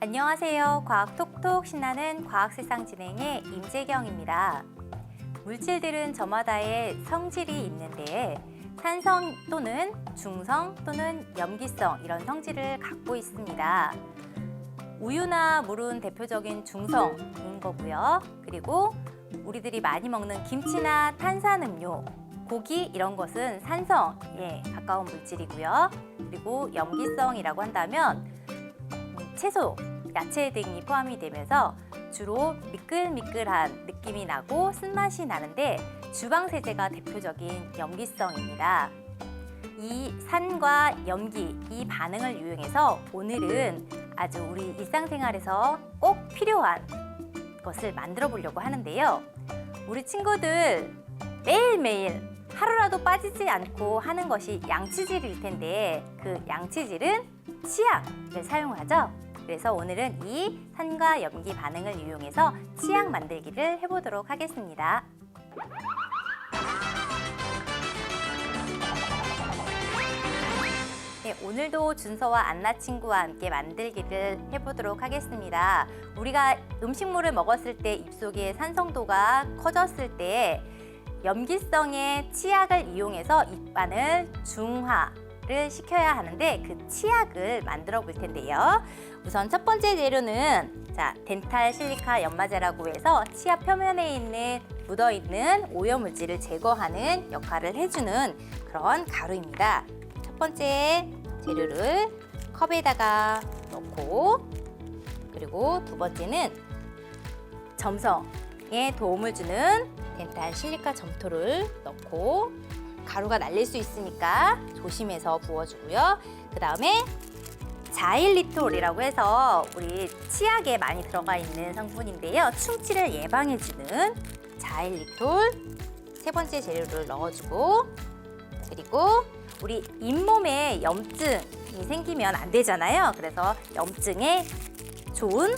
안녕하세요. 과학 톡톡 신나는 과학세상 진행의 임재경입니다. 물질들은 저마다의 성질이 있는데 산성 또는 중성 또는 염기성 이런 성질을 갖고 있습니다. 우유나 물은 대표적인 중성인 거고요. 그리고 우리들이 많이 먹는 김치나 탄산음료, 고기 이런 것은 산성에 가까운 물질이고요. 그리고 염기성이라고 한다면 음, 채소, 야채 등이 포함이 되면서 주로 미끌미끌한 느낌이 나고 쓴맛이 나는데 주방세제가 대표적인 염기성입니다. 이 산과 염기, 이 반응을 이용해서 오늘은 아주 우리 일상생활에서 꼭 필요한 것을 만들어 보려고 하는데요. 우리 친구들 매일매일 하루라도 빠지지 않고 하는 것이 양치질일 텐데 그 양치질은 치약을 사용하죠. 그래서 오늘은 이 산과 염기 반응을 이용해서 치약 만들기를 해보도록 하겠습니다. 네, 오늘도 준서와 안나 친구와 함께 만들기를 해보도록 하겠습니다. 우리가 음식물을 먹었을 때 입속의 산성도가 커졌을 때 염기성의 치약을 이용해서 입안을 중화를 시켜야 하는데 그 치약을 만들어 볼 텐데요. 우선 첫 번째 재료는 자 덴탈 실리카 연마제라고 해서 치아 표면에 있는 묻어 있는 오염 물질을 제거하는 역할을 해주는 그런 가루입니다. 첫 번째 재료를 컵에다가 넣고 그리고 두 번째는 점성에 도움을 주는 덴탈 실리카 점토를 넣고 가루가 날릴 수 있으니까 조심해서 부어주고요. 그 다음에 자일리톨이라고 해서 우리 치약에 많이 들어가 있는 성분인데요. 충치를 예방해주는 자일리톨 세 번째 재료를 넣어주고 그리고 우리 잇몸에 염증이 생기면 안 되잖아요. 그래서 염증에 좋은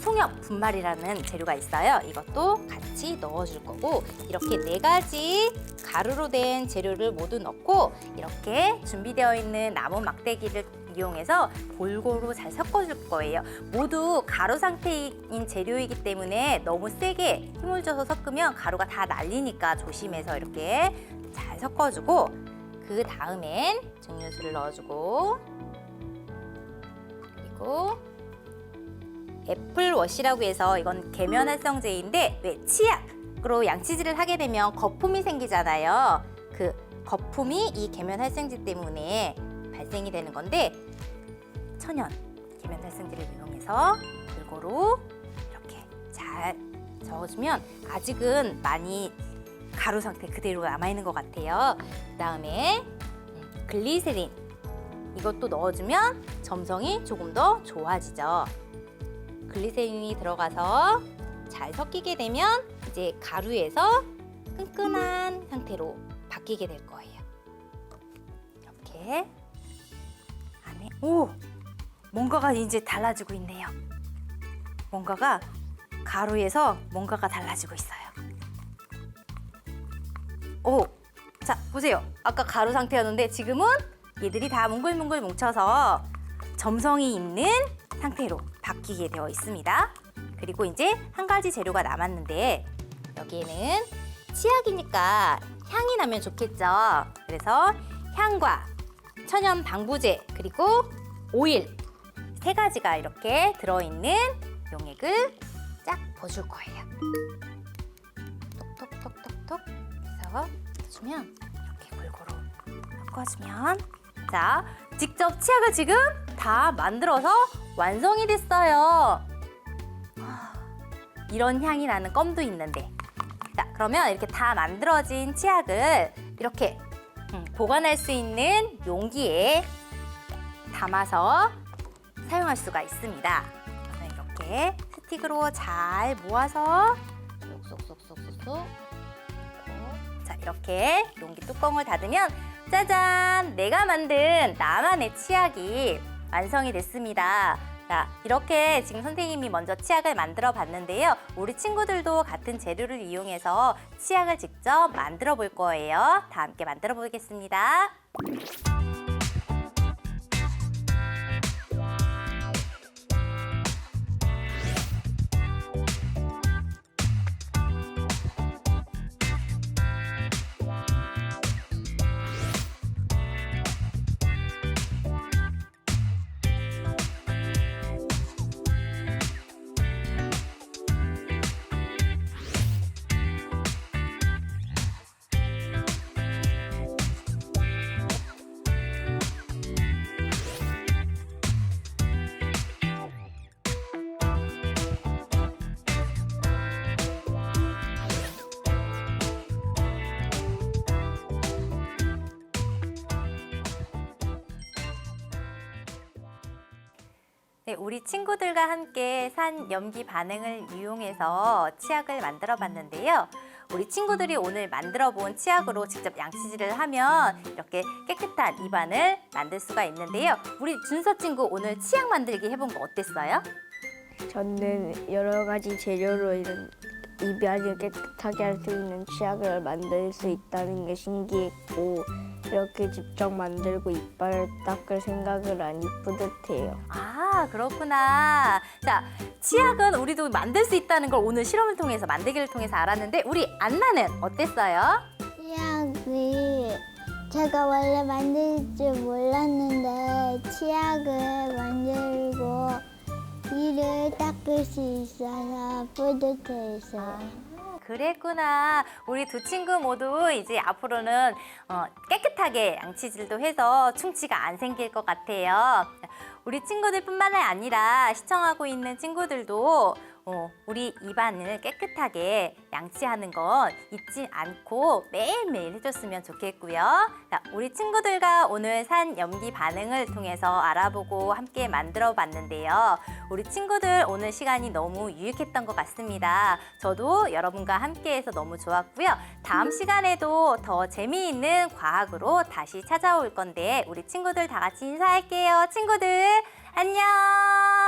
송염 분말이라는 재료가 있어요. 이것도 같이 넣어줄 거고 이렇게 네 가지 가루로 된 재료를 모두 넣고 이렇게 준비되어 있는 남은 막대기를 이용해서 골고루 잘 섞어줄 거예요. 모두 가루 상태인 재료이기 때문에 너무 세게 힘을 줘서 섞으면 가루가 다 날리니까 조심해서 이렇게 잘 섞어주고 그 다음엔 증류수를 넣어주고 그리고 애플워시라고 해서 이건 계면활성제인데 왜 치약으로 양치질을 하게 되면 거품이 생기잖아요. 그 거품이 이 계면활성제 때문에 발생이 되는 건데 천연 계면 활성제를 이용해서 골고루 이렇게 잘 저어주면 아직은 많이 가루 상태 그대로 남아있는 것 같아요. 그 다음에 음, 글리세린 이것도 넣어주면 점성이 조금 더 좋아지죠. 글리세린이 들어가서 잘 섞이게 되면 이제 가루에서 끈끈한 상태로 바뀌게 될 거예요. 이렇게 안에 오 뭔가가 이제 달라지고 있네요. 뭔가가 가루에서 뭔가가 달라지고 있어요. 오, 자 보세요. 아까 가루 상태였는데 지금은 얘들이 다 뭉글뭉글 뭉쳐서 점성이 있는 상태로 바뀌게 되어 있습니다. 그리고 이제 한 가지 재료가 남았는데 여기에는 치약이니까 향이 나면 좋겠죠. 그래서 향과 천연 방부제 그리고 오일 세 가지가 이렇게 들어있는 용액을 쫙 부어줄 거예요. 톡톡톡톡톡 해서 주면 이렇게 골고루 섞어주면 자 직접 치약을 지금 다 만들어서 완성이 됐어요. 아, 이런 향이 나는 껌도 있는데. 자, 그러면 이렇게 다 만들어진 치약을 이렇게 음, 보관할 수 있는 용기에 담아서 사용할 수가 있습니다. 이렇게 스틱으로 잘 모아서 쏙쏙쏙쏙쏙 자, 이렇게 용기 뚜껑을 닫으면 짜잔! 내가 만든 나만의 치약이 완성이 됐습니다. 자, 이렇게 지금 선생님이 먼저 치약을 만들어 봤는데요. 우리 친구들도 같은 재료를 이용해서 치약을 직접 만들어 볼 거예요. 다 함께 만들어 보겠습니다. 네, 우리 친구들과 함께 산 염기 반응을 이용해서 치약을 만들어 봤는데요. 우리 친구들이 오늘 만들어 본 치약으로 직접 양치질을 하면 이렇게 깨끗한 입안을 만들 수가 있는데요. 우리 준서 친구 오늘 치약 만들기 해본 거 어땠어요? 저는 여러 가지 재료로 이런 입안을 깨끗하게 할 수 있는 치약을 만들 수 있다는 게 신기했고 이렇게 직접 만들고 이빨을 닦을 생각을 하니 뿌듯해요. 아, 그렇구나. 자, 치약은 우리도 만들 수 있다는 걸 오늘 실험을 통해서 만들기를 통해서 알았는데 우리 안나는 어땠어요? 치약이 제가 원래 만들 줄 몰랐는데 치약을 이를 닦을 수 있어서 뿌듯했어요. 그랬구나. 우리 두 친구 모두 이제 앞으로는 어, 깨끗하게 양치질도 해서 충치가 안 생길 것 같아요. 우리 친구들뿐만 아니라 시청하고 있는 친구들도 어, 우리 입안을 깨끗하게 양치하는 건 잊지 않고 매일매일 해줬으면 좋겠고요. 자, 우리 친구들과 오늘 산 염기 반응을 통해서 알아보고 함께 만들어 봤는데요. 우리 친구들 오늘 시간이 너무 유익했던 것 같습니다. 저도 여러분과 함께해서 너무 좋았고요. 다음 시간에도 더 재미있는 과학으로 다시 찾아올 건데 우리 친구들 다 같이 인사할게요. 친구들 안녕.